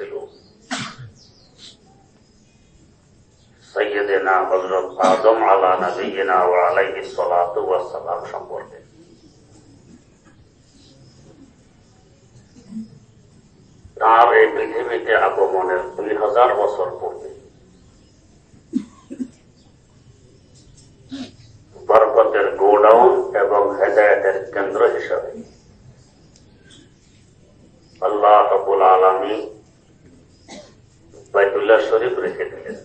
ছিল। সম্পর্কে। তার এই পৃথিবীতে আগমনের দুই হাজার বছর পূর্বে। বরকতের গোডাউন এবং হেদায়তের কেন্দ্র হিসাবে। আল্লাহ রবুল আলমী বাইতুল্লাহ শরীফ রেখে দিলেন।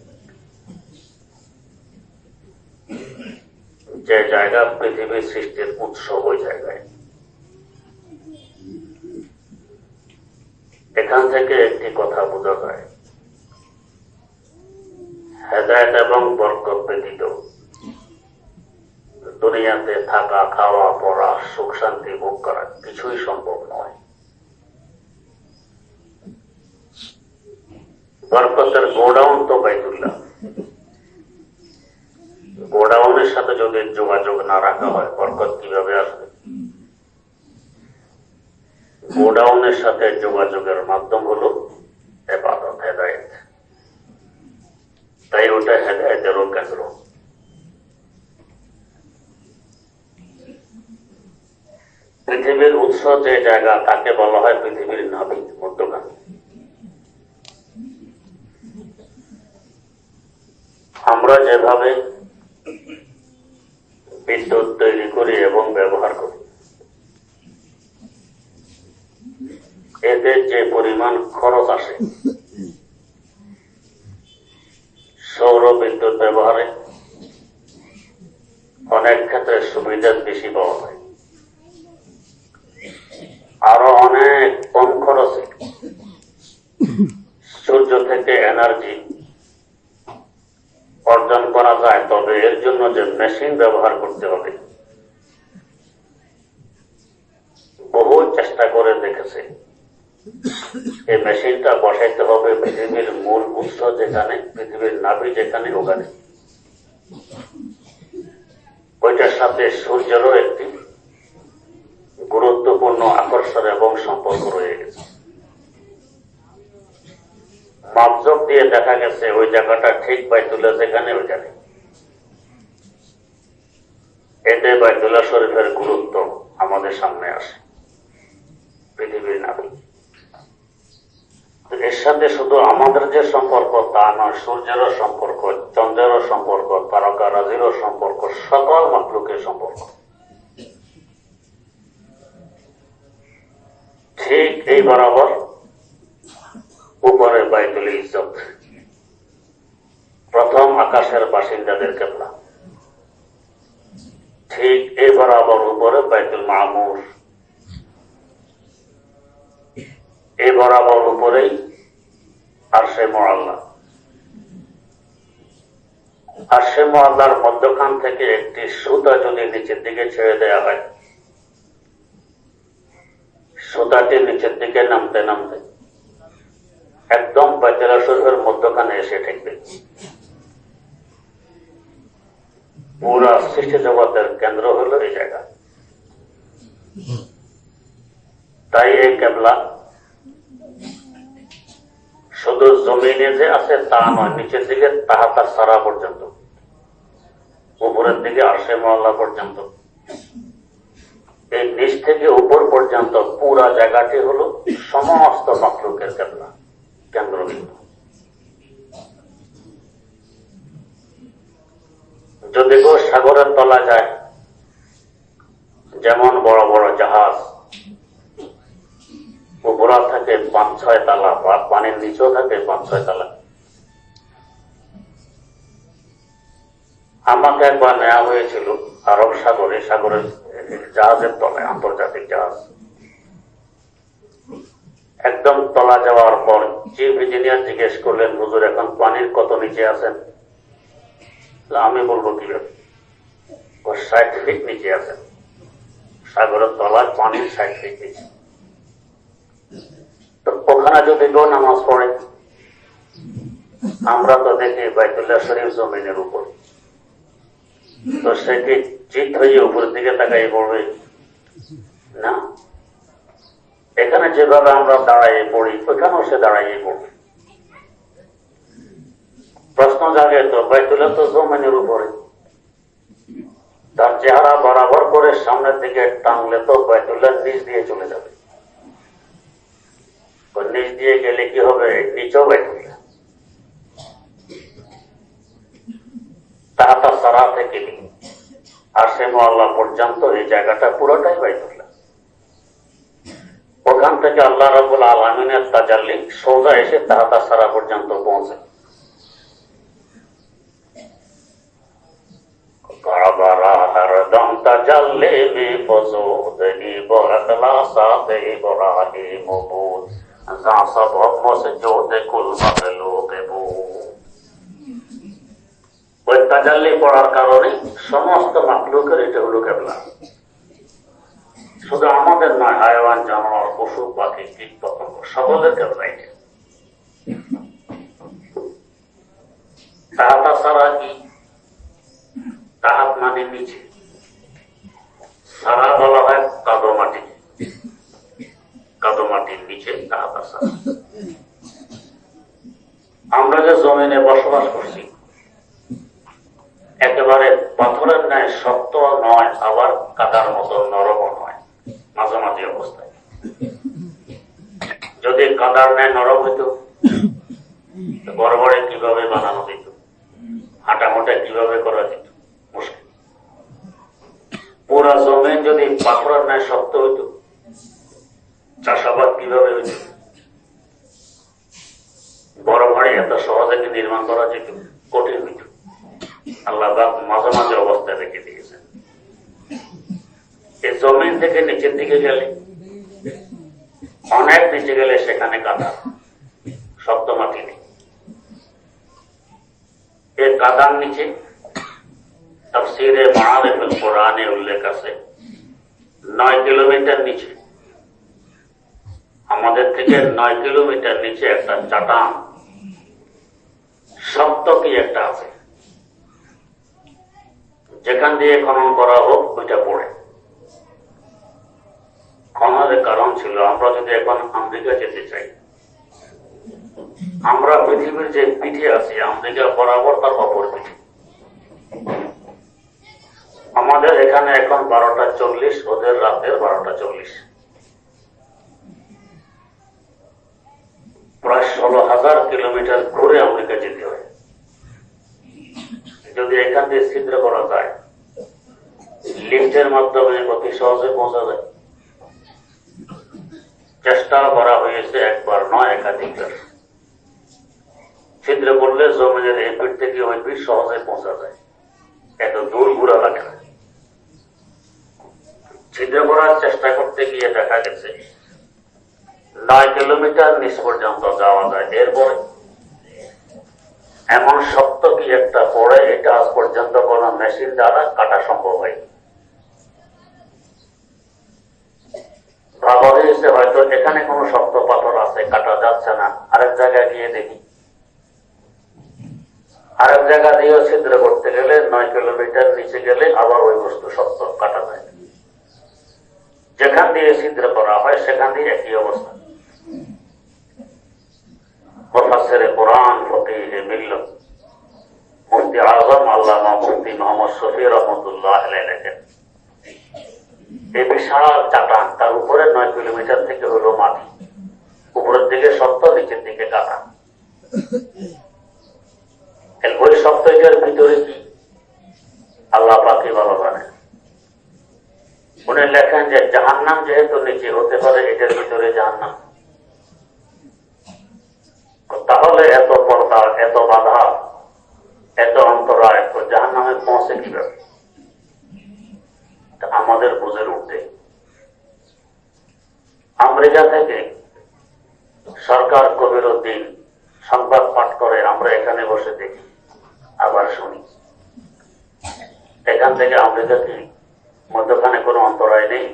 যে জায়গা পৃথিবীর সৃষ্টির উৎস ওই জায়গায়। এখান থেকে একটি কথা বোঝা যায়। হেদায়ত এবং বরকত ব্যতীত দুনিয়াতে থাকা, খাওয়া, পড়া, সুখ, শান্তি ভোগ করা কিছুই সম্ভব নয়। বরকতের গোডাউন তো বাইতুল্লাহ। গোডাউনের সাথে যদি যোগাযোগ না রাখা হয়, বরকত কীভাবে আসবে? গোডাউনের সাথে যোগাযোগের মাধ্যম হলো এবাদত, হেদায়ত। তাই ওটা হেদায়তেরও কেন্দ্র। পৃথিবীর উৎস যে জায়গা, তাকে বলা হয় পৃথিবীর নাভি মধ্যখানে আমরা যেভাবে বিদ্যুৎ তৈরি করি এবং ব্যবহার করি। এতে যে পরিমাণ খরচ আসে, সৌর বিদ্যুৎ ব্যবহারে অনেক ক্ষেত্রে সুবিধা বেশি পাওয়া যায়। আরও অনেক কম খরচে সূর্য থেকে এনার্জি অর্জন করা যায়, তবে এর জন্য যে মেশিন ব্যবহার করতে হবে। বহু চেষ্টা করে দেখেছে। এই মেশিনটা বসাইতে হবে পৃথিবীর মূল উৎস যেখানে, পৃথিবীর নাভি যেখানে, ওখানে। ওইটার সাথে সূর্যেরও একটি গুরুত্বপূর্ণ আকর্ষণ এবং সম্পর্ক রয়ে গেছে। দিয়ে দেখা গেছে ওই জায়গাটা ঠিক বাইতুল্লাহ যেখানে, ওইখানে। এতে বাইতুল্লাহ শরীফের গুরুত্ব আমাদের সামনে আসে, পৃথিবীর নাবিক এর সাথে শুধু আমাদের যে সম্পর্ক তা নয় সূর্যেরও সম্পর্ক চন্দ্রেরও সম্পর্ক তারকারাজিরও সম্পর্ক, সকল মাকলুকের সম্পর্ক। ঠিক এই বরাবর উপরে বাইতুল ইজ্জত আকাশের বাসিন্দাদের কেবলা। ঠিক এই বরাবর উপরে বাইতুল মামুর। এই বরাবর উপরেই আর সে মোয়াল্লা আর সে মোয়াল্লার মধ্যখান থেকে একটি সুতা যদি নিচের দিকে ছেড়ে দেয়া হয়, সুতাটি নিচের দিকে নামতে নামতে একদম বাইতুল্লাহ শরীফের মধ্যখানে এসে ঠেকবে। পুরা সৃষ্টি জগতের কেন্দ্র হল এই জায়গা। তাই এই কেবলা শুধু জমিনে যে আছে তা নয়, নিচের দিকে তাহাতা সারা পর্যন্ত। উপরের দিকে আসে মহল্লা পর্যন্ত। এই নিচ থেকে উপর পর্যন্ত পুরা জায়গাটি হলো সমস্ত মাকলুকের কেবলা, কেন্দ্রবিন্দু। যদি গো সাগরের তলা যায়, যেমন বড় বড় জাহাজ উপরা থাকে পাঁচ ছয় তালা, বা পানির নিচেও থাকে পাঁচ ছয় তালা। আমাকে একবার নেওয়া হয়েছিল আরব সাগরে, সাগরের জাহাজের তলায়, আন্তর্জাতিক জাহাজ। একদম তলা যাওয়ার পর, চিফ ইঞ্জিনিয়ার জিজ্ঞেস করলেন, হুজুর, এখন পানির কত নিচে আছেন? আমি বলব কীভাবে? ও ষাট নিচে আছেন সাগরের তলায় পানির ফিট নিচে। তো ওখানে যদি কেউ নামাজ পড়ে, আমরা তো দেখি বাইতুল্লাহ শরীফ জমিনের উপর। তো সে কি চিত হয়ে উপরের দিকে তাকাই পড়বে? না। এখানে যেভাবে আমরা দাঁড়াইয়ে পড়ি, ওইখানেও সে দাঁড়াইয়ে পড়বে। প্রশ্ন জাগে তো, বাইতুল্লাহ তো জমিনের উপরে। তার চেহারা বরাবর করে সামনের দিকে টানলে তো বাইতুল্লাহ নিচ দিয়ে চলে যাবে। নিচ দিয়ে গেলে কি হবে? নিচেও বাইতুল্লাহ। তাহাতা সারা থেকে আর সে মোয়াল্লা পর্যন্ত এই জায়গাটা পুরোটাই বাইতুল্লাহ। ওখান থেকে আল্লাহ রাবুল আলমিনের তাজাল্লি সোজা এসে তাহাতা সারা পর্যন্ত পৌঁছে। পড়ার কারণে সমস্ত মাকলুকের এটা হলো কেবলা শুধু আমাদের নয় হায়ওয়ান জানোয়ার পশু পাখি কীট পতঙ্গ সকলের কেবলা এটা তাহাতা সারা কি তাহাত মানে নিচে। সারা বলা হয় কাদো মাটি। কাদো মাটির নিচে তাহাতা সারা আমরা যে জমিনে বসবাস করছি, একেবারে পাথরের ন্যায় শক্ত নয়, আবার কাদার মতো নরমও নয় মাঝামাঝি অবস্থায়। যদি কাদার ন্যায় নরম হইত গড়বড়ে কীভাবে বানানো যেত হাঁটামোটা কীভাবে করা যেত? পুরা জমিন যদি পাথরের ন্যায় শক্ত হইত, চাষাবাদ কীভাবে হইত? বড় বাড়ি এত সহজে নির্মাণ করা যেত কঠিন হইত। আল্লাহ মাঝে মাঝে অবস্থায় রেখে দিয়েছেন। এই জমিন থেকে নিচের দিকে গেলে, অনেক নিচে গেলে সেখানে কাদা, শক্ত মাটি নেই। এর কাদার নিচে তফসিরে মাহারেফুল কোরআনে উল্লেখ আছে। নয় কিলোমিটার নিচে। আমাদের থেকে নয় কিলোমিটার নিচে একটা চাটান। শক্ত কি একটা আছে। যেখান দিয়ে খনন করা হোক, ওইটা পড়ে। খননের কারণ ছিল, আমরা যদি এখন আমেরিকা যেতে চাই, আমরা পৃথিবীর যে পিঠে আছি, আমেরিকা বরাবর তার অপর পিঠে। আমাদের এখানে এখন বারোটা চল্লিশ, ওদের রাতের বারোটা চল্লিশ। প্রায় ষোলো হাজার কিলোমিটার ঘুরে আমেরিকা যেতে হয়। যদি এখান দিয়ে ছিদ্র করা যায়, লিফটের মাধ্যমে অতি সহজে পৌঁছা যায়। চেষ্টা করা হয়েছে একবার, নয় একাধিকবার। ছিদ্র করলে জমিনের এই পিঠ থেকে ওই পিঠ সহজে পৌঁছা যায়। এত দূর ঘুরা লাগে না। ছিদ্র করার চেষ্টা করতে গিয়ে দেখা গেছে, নয় কিলোমিটার নিচ পর্যন্ত যাওয়া যায়। এরপরে এমন শক্ত কি একটা পড়ে, এটা আজ পর্যন্ত কোন মেশিন দ্বারা কাটা সম্ভব হয় ভাবা হয়েছে হয়তো এখানে কোন শক্ত পাথর আছে, কাটা যাচ্ছে না। আরেক জায়গায় গিয়ে দেখি। আরেক জায়গা দিয়েও ছিদ্র করতে গেলে নয় কিলোমিটার নিচে গেলে আবার ওই বস্তু শক্ত কাটা যায়। যেখান দিয়ে ছিদ্র করা হয়, সেখান দিয়ে একই অবস্থা। কোরআন, ফকিহে মুফতি আজম আল্লামা মুফতি মোহাম্মদ শফি রহমতুল্লাহ লেখেন এই বিশাল চাটান, তার উপরে নয় কিলোমিটার থেকে হলো মাটি, উপরের দিকে শক্ত নিচের দিকে কাটা। ওই সপ্তাহের ভিতরে কি? আল্লাহ পাখি ভালো জানে উনি লেখেন যে জাহান্নাম যেহেতু নিচে হতে পারে, এটার ভিতরে জাহান্নাম। তাহলে এত পর্দা, এত বাধা, এত অন্তরায় তো জাহান নামে পৌঁছে কীভাবে আমাদের বুঝে উঠতে আমেরিকা থেকে সরকার কবির উদ্দিন সংবাদ পাঠ করে, আমরা এখানে বসে দেখি, আবার শুনি। এখান থেকে আমেরিকা কি মধ্যখানে কোনো অন্তরায় নেই।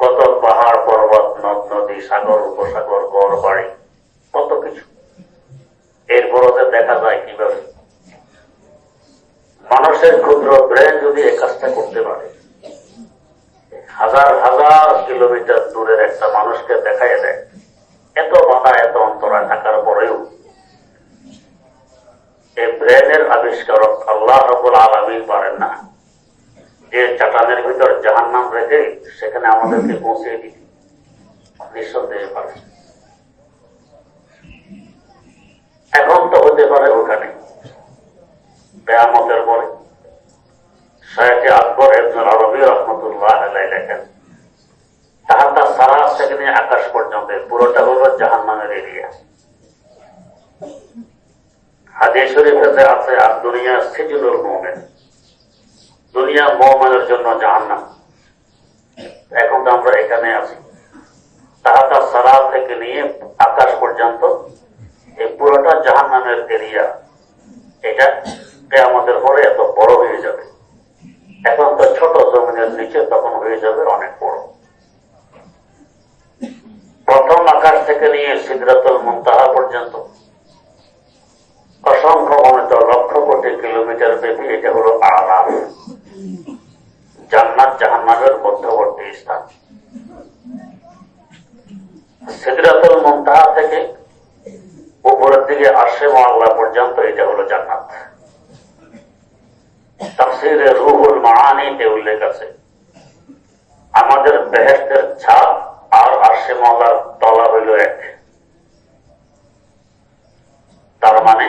কত পাহাড়, পর্বত, নদ, নদী, সাগর, উপসাগর, গড়, বাড়ি, কত কিছু। এরপর ওদের দেখা যায় কীভাবে? মানুষের ক্ষুদ্র ব্রেন যদি এই কাজটা করতে পারে, হাজার হাজার কিলোমিটার দূরের একটা মানুষকে দেখাই দেয়। এত বাধা, এত অন্তরায় থাকার পরেও এই ব্রেনের আবিষ্কারক আল্লাহ রবুল আলমী পারেন না। যে চাটানের ভিতর জাহান নাম রেখে সেখানে আমাদেরকে পৌঁছে দিতে নিঃসন্দেহে পারে। এখন তো হতে পারে ওখানে। কেয়ামতের পরে। শায়কে আকবর একজন আরবি রহমতুল্লাহ লেখেন তাহার সারা থেকে নিয়ে আকাশ পর্যন্ত, পুরোটা হলো জাহান নামের এরিয়া। হাদিস শরীফেতে আছে, আর দুনিয়া সিজুনুল মোমেন। দুনিয়া মোমেনের জন্য জাহান্নাম। এখন তো আমরা এখানে আছি। তাহাতা সারা থেকে নিয়ে আকাশ পর্যন্ত এই পুরোটা জাহান্নামের এরিয়া এটা আমাদের পরে এত বড় হয়ে যাবে। এখন তো ছোট জমিনের নিচে তখন হয়ে যাবে অনেক বড়। প্রথম আকাশ থেকে নিয়ে সিদ্ধাতুল মুন্তাহা পর্যন্ত অসংখ্য গণিত লক্ষ কোটি কিলোমিটার ব্যাপী এটা হলো আলাপ জান্নাত জাহান্নামের মধ্যবর্তী স্থান। সিদ্ধাতুল মুন্তাহা থেকে উপরের দিকে আসে মহল্লা পর্যন্ত, এটা হলো জান্নাত। তাফসিরে রুহুল মাহানিতে উল্লেখ আছে, আমাদের বেহেস্তের ছাপ আর আশে মহলার তলা হইল এক। তার মানে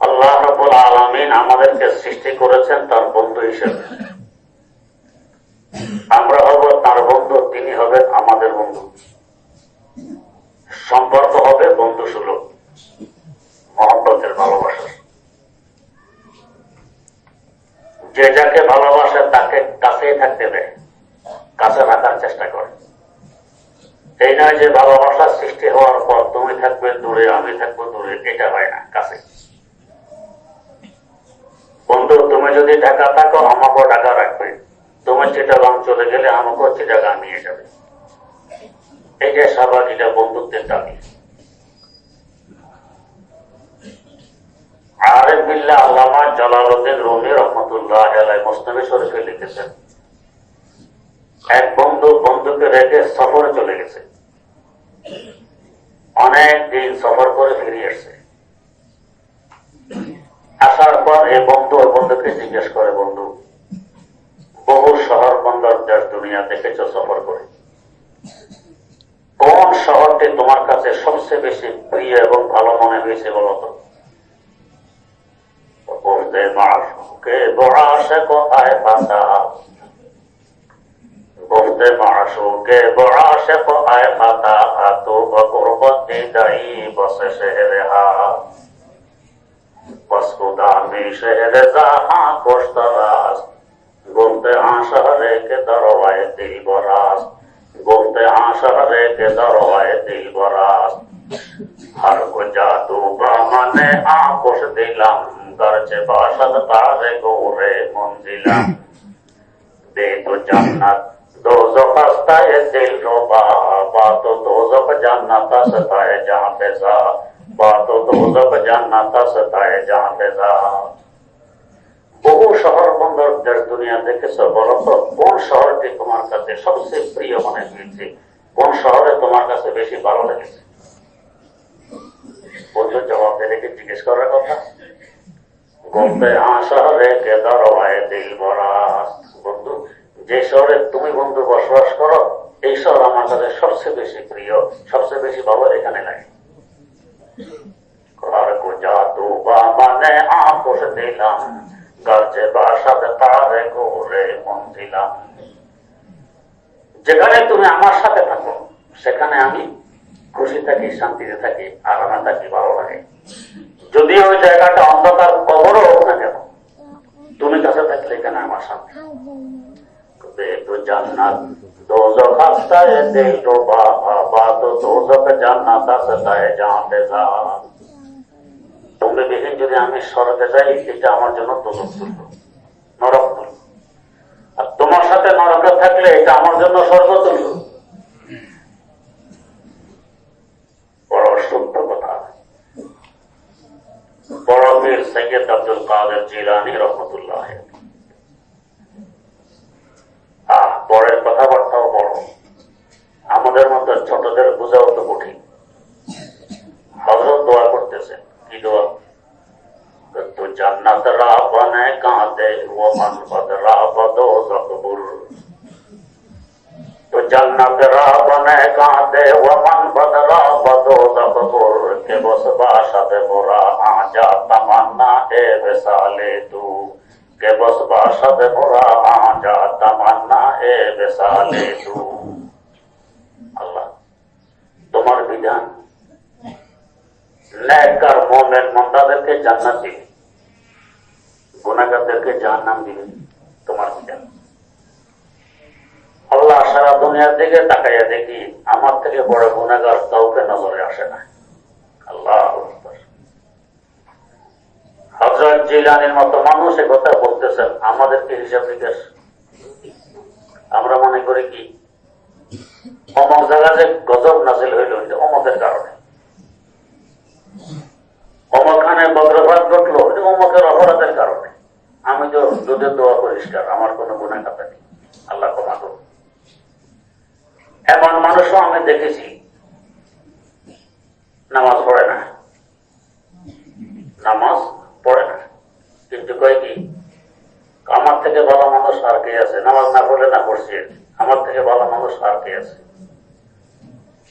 আল্লাহ রবুল আলমিন আমাদেরকে সৃষ্টি করেছেন তার বন্ধু হিসেবে। তিনি হবেন আমাদের বন্ধু। সম্পর্ক হবে বন্ধু সুলভ। মহব্বতের ভালোবাসা যে যাকে ভালোবাসে তাকে কাছেই থাকতে দেয়। কাছে থাকার চেষ্টা করে। এই নয় যে ভালোবাসার সৃষ্টি হওয়ার পর তুমি থাকবে দূরে, আমি থাকব দূরে, এটা হয় না, কাছে। বন্ধু, তুমি যদি ঢাকা থাকো, আমাকেও ঢাকা রাখবে। তুমি চিটাগাং চলে গেলে আমাকেও চিটাগাং নিয়ে যাবে। এই যে স্বাভাবিক এটা বন্ধুত্বের দাবি। আরেফ বিল্লাহ আল্লামা জালালউদ্দিন রুমি রহমতুল্লাহ আলাই মুসলিমে শরীফে লিখেছেন, এক বন্ধু বন্ধুকে রেখে সফরে চলে গেছে। অনেক দিন সফর করে ফিরে আসছে আসার পর এই বন্ধু বন্ধুকে জিজ্ঞেস করে, বন্ধু বহু শহর বন্দর দেশ দুনিয়া দেখেছ সফর করে। কোন শহরটি তোমার কাছে সবচেয়ে বেশি প্রিয় এবং ভালো মনে হয়েছে বলতো মাসুকে বড়াশে কোথায় শেহরে হা কোশতরাস گمتے آشہرے کے دروائے دل براز گمتے آشہرے کے دروائے دل براس ہر کو جادو برہمن آکش دلم۔ گرچہ باشد تار گورے منزلم۔ دے تو جنت، دوزخ استائے دل رو با۔ باتو دوزخ جنت ستائے جہاں پہ سا۔ باتو دوزخ جنت ستائے جہاں پہ سا۔ বহু শহর বন্দর দুনিয়া দেখেছ বলো তো? কোন শহরটি তোমার কাছে সবচেয়ে প্রিয় মনে হয়েছে? কোন শহরে তোমার কাছে বেশি ভালো লেগেছে? বলতে যে শহরে তুমি বন্ধু বসবাস করো, এই শহর আমার কাছে সবচেয়ে বেশি প্রিয়, সবচেয়ে বেশি ভালো এখানে লাগে। মানে দিলাম। গাছে বাসাতে তার গোরে মন্দিলা। যেখানে তুমি আমার সাথে থাকো, সেখানে আমি খুশি থাকি, শান্তিতে থাকি, আরামে থাকি, ভালো লাগে। যদি ওই জায়গাটা অন্ধকার কবরও হোক না কেন তুমি কাছে থাকলে কেন আমার সাথে। তো জান্নাত দোজখ হাসতা দিল তো বাবা তো দোজখ জান্নাত হাসতা জানতে অঙ্গবিহীন যদি আমি সরাতে যাই এটা আমার জন্য তদন্ত নরক আর তোমার সাথে নরক থাকলে এটা আমার জন্য সর্বতুল্য বড় সৈয়দ আব্দুল কাদের জিলানি রহমতুল্লাহ। আহ বড়ের কথাবার্তাও বড়। আমাদের মতো ছোটদের বুঝাও তো أطراف نکاتے ومن بدراف دوزخ بر تو جنت راف نکاتے ومن بدراف دوزخ بر کہ بس باشد برا آجا تمنا ہے وسالے تو کہ بس باشد برا آجا تمنا ہے وسالے تو اللہ তোমার বিধান ন্যায় কার মোমেন মন্দাদেরকে জান্নাত দিবে জাহান্নাম দিবে তোমার আল্লাহ সারা দুনিয়ার দিকে তাকাইয়া দেখি আমার থেকে বড় গুণাগার কাউকে নজরে আসে না। আল্লাহ হজরত জিলানির মতো মানুষ বলতেছেন, আমাদেরকে হিসাব নিকাশ। আমরা মনে করি কি? অমক জায়গা যে গজব নাজিল হইল অমকের কারণে। অমখানে বজ্রপাত ঘটলো অমকের অপরাধের কারণে। আমি তো দুধের দোয়া পরিষ্কার, আমার কোনো গুণা খাতা নেই। আল্লাহ ক্ষমা করুন। এমন মানুষও আমি দেখেছি। নামাজ পড়ে না। নামাজ পড়ে না। কিন্তু কয় কি, আমার থেকে ভালো মানুষ আর কে আছে? নামাজ না পড়লে না পড়ছি। আমার থেকে ভালো মানুষ আর কে আছে?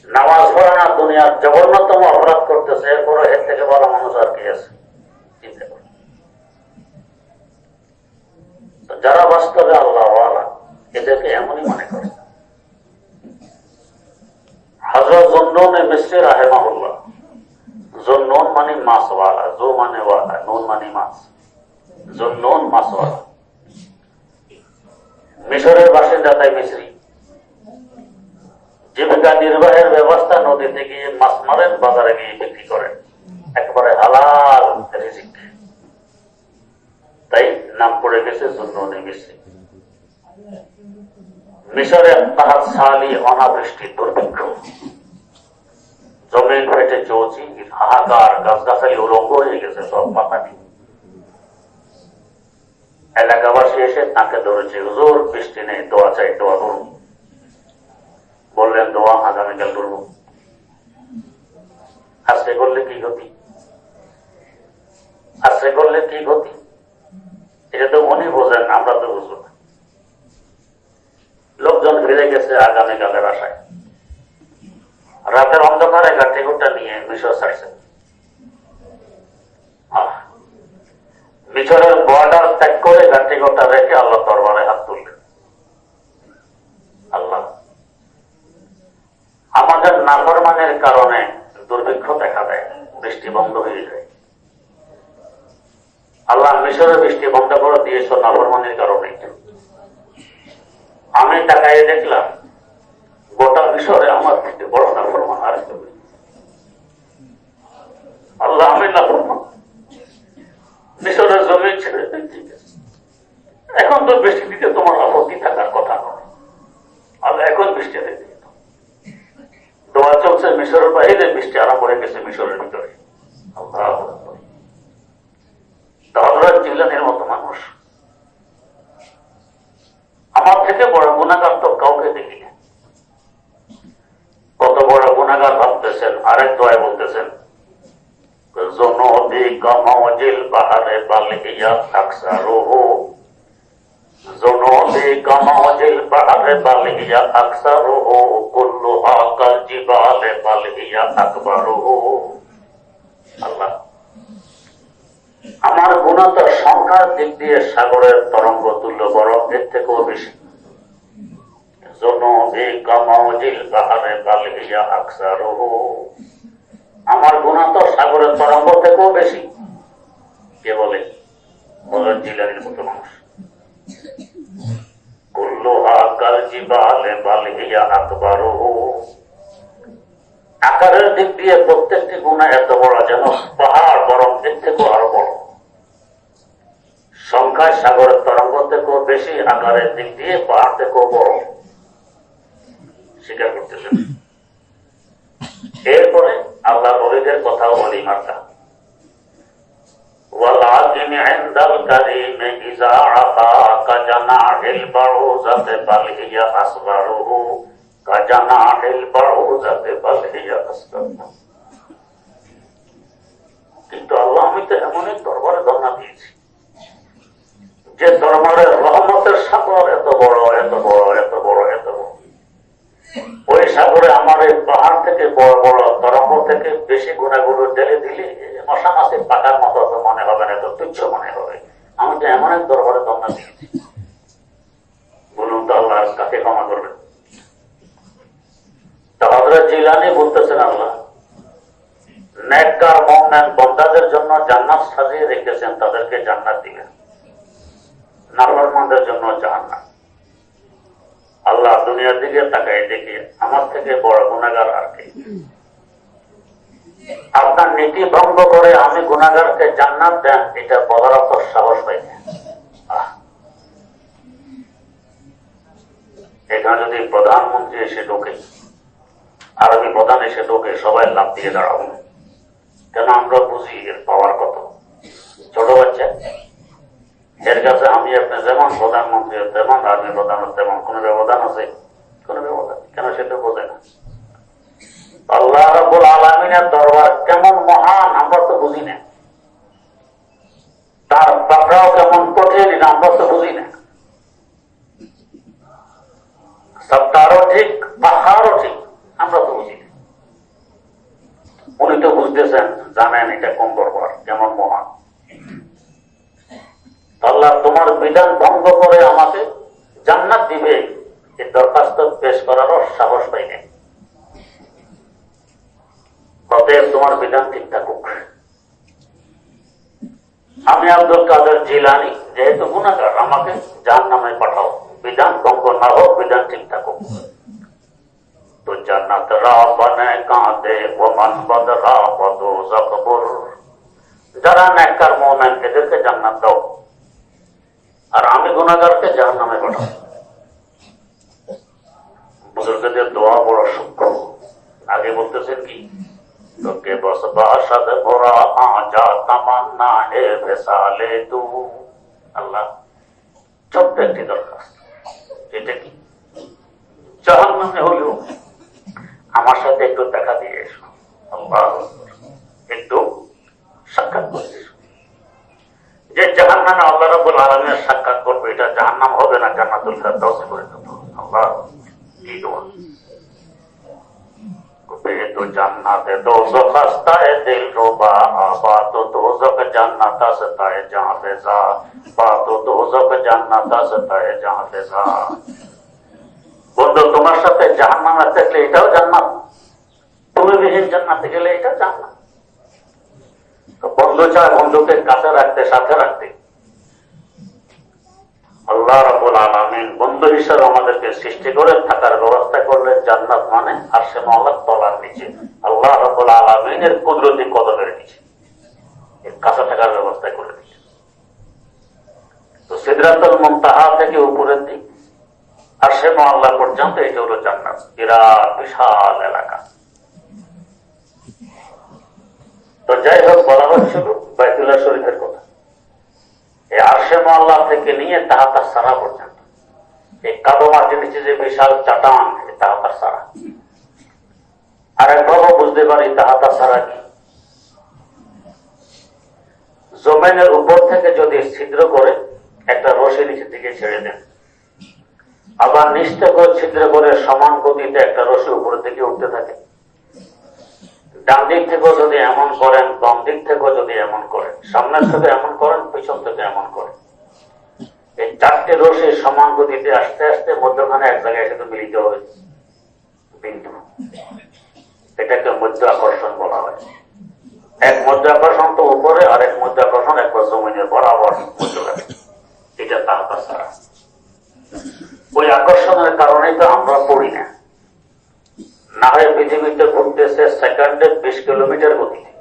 নামাজ পড়ে না, দুনিয়ার জঘন্যতম অপরাধ করতেছে এরপরে এর থেকে ভালো মানুষ আর কে আছে? চিন্তা যারা বাস্তবে আল্লাহ এদেরকে এমনই মনে করে। জন্নুন মানে জো মানে ওয়ালা মানে মিশরের বাসিন্দা তাই মিশ্রি জীবিকা নির্বাহের ব্যবস্থা নদীতে গিয়ে মাছ মারেন, বাজারে গিয়ে বিক্রি করেন। একেবারে হালাল রিজিক। তাই নাম পড়ে গেছে জন্য মিশ্রি মিশরে তাহার সালি অনাবৃষ্টি দুর্ভিক্ষ। জমিন ফেটে চৌচি, হাহাকার, গাছগাছালি উলঙ্গ হয়ে গেছে সব পাতা এলাকাবাসী এসে তাকে ধরেছে, হুজুর, বৃষ্টি নেই, দোয়া চাই, দোয়া করুন। বললেন, দোয়া আগামীকাল করব। আজকে করলে কি গতি আজকে করলে কি গতি এটা তো উনি বোঝেন, আমরা তো বুঝব না। লোকজন ফিরে গেছে আগামীকালের আশায়। রাতের অন্ধকারে গাঠিগুটা নিয়ে মিশর ছাড়ছেন আহ, মিশরের বর্ডার ত্যাগ করে গাঠিগোটা রেখে আল্লাহ দরবারে হাত তুললেন। আল্লাহ, আমাদের নাফরমানের কারণে দুর্ভিক্ষ দেখা দেয়, বৃষ্টি বন্ধ হয়ে যায়। আল্লাহ মিশরে বৃষ্টি বন্ধ করে দিয়েছ নাফরমানের কারণে। আমি তাকাই দেখলাম, গোটা মিশরে আমার থেকে বড় নাফরমান আর আল্লাহ আমি নাফরমান। মিশরের জমি ছেড়ে এখন তো বৃষ্টি দিতে তোমার আপত্তি থাকার কথা নয়। আল্লাহ এখন বৃষ্টি দিতে দোয়া চলছে মিশরের বাইরে, বৃষ্টি আরম্ভ হয়ে গেছে মিশরের ভিতরে। আল্লাহ। আকবার। তা হযরত জিলানীর মতো মানুষ। আমার থেকে বড় গুণাগার তো কাউকে দেখি না। কত বড় গুণাগার ভাবতেছেন, আরেক দোয়ায় বলতেছেন আল্লাহ আমার গুণা সংখ্যার দিক দিয়ে সাগরের তরঙ্গ তুল্য বড় এর থেকেও বেশি। আমার গুণা তো সাগরের তরঙ্গ থেকেও বেশি। কে বলে? জিলানির মতো মানুষ। কুল্লুহা কাল জিবালে বালিয়া আকবারুহু। আকারের দিক দিয়ে প্রত্যেকটি গুণা এত বড় যেন পাহাড় বরং এর থেকেও আরো বড় সংখ্যায় সাগরের তরঙ্গ থেকেও বেশি আকারের দিক দিয়ে পাহাড় থেকেও বড় স্বীকার করতেছেন এরপরে আল্লাহ নবীদের কথাও বলি মার্কা والعاقم عند الكريم إذا عطا كجناح البعوزة بل هي أصغره كجناح البعوزة بل هي أصغره কিন্তু আল্লাহ আমি তো এমন এক দরবারে ধর্ণা দিয়েছি। যে দরবারের রহমতের সাগর এত বড় এত বড় এত বড় এত বড়। ওই সাগরে আমার এই পাহাড় থেকে বড় বড় তরঙ্গ থেকে বেশি গুণাগুলো ঢেলে দিলে মশা মাছের পাকার মতো তো মনে হবে না এত তুচ্ছ মনে হবে। আমি তো এমন এক দরবারে দমনা দিয়েছি। বলুন তো আল্লাহ কাকে ক্ষমা করবেন? আল্লাহ দুনিয়ার দিকে তাকাই দেখি, আমার থেকে বড় গুণাগার আর কে? আপনার নীতি ভঙ্গ করে আমি গুণাগারকে জান্নাত দেন, এটা বলার অত সাহস না। এখানে যদি প্রধানমন্ত্রী এসে ঢোকে আরবি প্রধান এসে ঢোকে সবাই লাভ দিয়ে দাঁড়াবো। কেন আমরা বুঝি এর পাওয়ার কত? ছোট বাচ্চা? এর কাছে আমি আপনি যেমন প্রধানমন্ত্রী, তেমন আর্মি প্রধান, তেমন কোন ব্যবধান আছে? কোন ব্যবধান? কেন সেটা বোঝে না? আল্লাহ রাবুল আলমিনের দরবার কেমন মহান, আমরা তো বুঝি না। তার পাকড়াও কেমন কঠিন, আমরা তো বুঝি না। সপ্তাহও ঠিক, পাহাড়ও ঠিক। আমরা তো বুঝি। উনি তো বুঝতেছেন, জানেন এটা কোন দরবার, কেমন মহান। আল্লাহ তোমার বিধান ভঙ্গ করে আমাকে জান্নাত দিবে। এই দরখাস্ত পেশ করারও সাহস পাই নাই। অতএব তোমার বিধান ঠিক থাকুক। আমি আব্দুল কাদের জিলানি, যেহেতু গুণাগার আমাকে যার নামে পাঠাও। বিধান ভঙ্গ না হোক, বিধান ঠিক থাকুক। তো জান্নাত রা বনে কাঁদে ও মান বদরা বদো জকবর। যারা নেককার মোমেন এদেরকে জান্নাত দাও। আর আমি গুণাগারকে যার নামে পাঠাবো। বুজুর্গদের দোয়া বড় সূক্ষ্ম আগে বলতেছেন কি? তোকে বস বাসাদ ভরা আজা তামান্না হে ভেসালে তু। আল্লাহ, ছোট্ট একটি দরখাস্ত। এটা কি? জাহান নামে হলেও আমার সাথে একটু দেখা দিয়ে এসো। একটু সাক্ষাৎ করে এসো। যে জাহান নামে আল্লাহ রব্বুল আলমের সাক্ষাৎ করবে, এটা জাহান নাম হবে না, জান্নাতুল ফেরদাউস করে দেব। আল্লাহ কি দোয়া? তো জান্নাতে দোজখ হাসতায় দিল রোবা বা তো দোজখ জান্নাত আসতায় জहाँ ফেজা বা তো দোজখ জান্নাত আসতায় জहाँ ফেজা বন্ধু, তোমার সাথে জাহান্নামে থাকলে এটাও জান্নাত। তুমি বিহীন জান্নাতে গেলে এটা জান্নাত। বন্ধু চায় বন্ধুকে কাছে রাখতে, সাথে রাখতে। আল্লাহ রাবুল আলমিন বন্ধু হিসেবে আমাদেরকে সৃষ্টি করে থাকার ব্যবস্থা করলেন। জান্নাত মানে আর সে মহল্লার তলার নিচে। আল্লাহ রাবুল আলমিনের কুদরতি কদমের নিচে। এর কাছে থাকার ব্যবস্থা করে দিচ্ছে তো সিদ্ধান্তল মন্তাহা থেকে উপরের দিক। আর সে মহল্লা পর্যন্ত এটা হলো জান্নাত। বিরাট, বিশাল এলাকা। তো যাই হোক, বলা হচ্ছিল বাইতুল্লাহ শরীফের কথা। এই আরশে মহল্লা থেকে নিয়ে তাহাতার সারা পর্যন্ত। এই কাদো মাটির যে বিশাল চাটান তাহাতার সারা। আর একভাবে বুঝতে পারি তাহাতার সারা কি। জমিনের উপর থেকে যদি ছিদ্র করে একটা রশি নিচের দিকে ছেড়ে দেন। আবার নিচ থেকে ছিদ্র করে সমান গতিতে একটা রশি উপরের দিকে উঠতে থাকে। ডান দিক থেকেও যদি এমন করেন, বাম দিক থেকেও যদি এমন করেন, সামনের থেকে এমন করেন, পিছন থেকে এমন করেন। এই চারটে রশি সমান গতিতে আস্তে আস্তে মধ্যখানে এক জায়গায় সাথে মিলিত হবে বিন্দু। এটাকে মধ্য আকর্ষণ বলা হয়। এক মধ্য আকর্ষণ তো উপরে, আর এক মধ্য আকর্ষণ একবার জমিনের বরাবর মধ্যখানে। এটা তাহতা ছাড়া ওই আকর্ষণের কারণে তো আমরা পড়ি না। না হয় পৃথিবীতে ঘুরতেছে সেকেন্ডে বিশ কিলোমিটার গতিতে।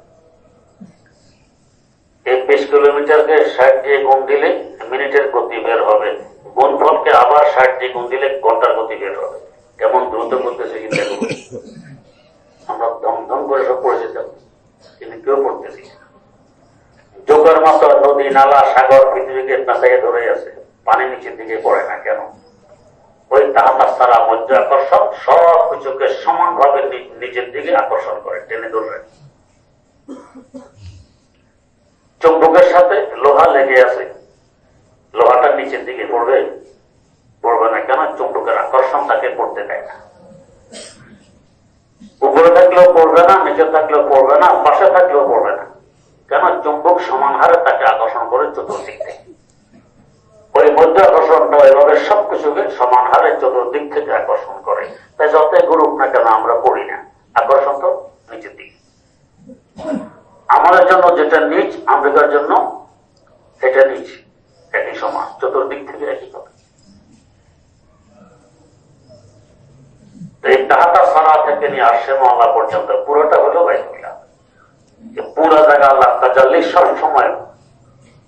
এই বিশ কিলোমিটারকে ষাট দিয়ে গুণ দিলে মিনিটের গতি বের হবে। গুণ ফলকে আবার ষাট দিয়ে গুণ দিলে ঘণ্টার গতি বের হবে। কেমন দ্রুত করতেছে চিন্তা করুন আমরা দম করে সব পড়ে যেতাম, কিন্তু কেউ পড়তেছি। যোগের মতো নদী, নালা, সাগর পৃথিবীকে পেঁচাইয়ে ধরে আছে। পানি নিচের দিকে পড়ে না কেন? ওই তাহাতা সারা মধ্য আকর্ষণ, সব কিছুকে সমানভাবে নিজের দিকে আকর্ষণ করে, টেনে ধরে চুম্বকের সাথে লোহা লেগে আছে। লোহাটা নিচের দিকে পড়বে। পড়বে না কেন? চুম্বকের আকর্ষণ তাকে পড়তে দেয় না। উপরে থাকলেও পড়বে না, নিচে থাকলেও পড়বে না, পাশে থাকলেও পড়বে না। কেন? চুম্বক সমান হারে তাকে আকর্ষণ করে চতুর্দিক থেকে। ওই মধ্য আকর্ষণটা এভাবে সবকিছুকে সমান হারে চতুর্দিক থেকে আকর্ষণ করে। তাই যতই গ্রুপ না কেন আমরা পড়ি না। আকর্ষণ তো নিচের দিকে। আমাদের জন্য যেটা নিচ, আমেরিকার জন্য সেটা নিচ। একই সমান, চতুর্দিক থেকে একই কথা। এই টাকাটা সারা থেকে নিয়ে আসছে মহল্লা পর্যন্ত, পুরোটা হলো বাইতুল্লাহ যে পুরো জায়গা আল্লাহ তাজাল্লি সব সময়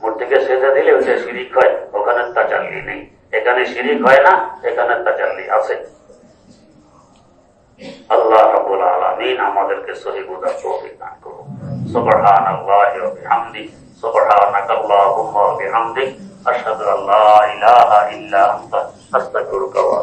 মূর্তিকে সেজা দিলে ওটা শিরিক হয়, ওখানে তাজাল্লি নেই। এখানে শিরিক হয় না, এখানে তাজাল্লি আছে। আল্লাহ রাব্বুল আলামিন আমাদেরকে সহি বুঝার তৌফিক দান করুন। সুবহানাল্লাহি ওয়া বিহামদি সুবহানাকাল্লাহুম্মা ওয়া বিহামদিক, আশহাদু আল্লা ইলাহা ইল্লা আনতা, আস্তাগফিরুকা ওয়া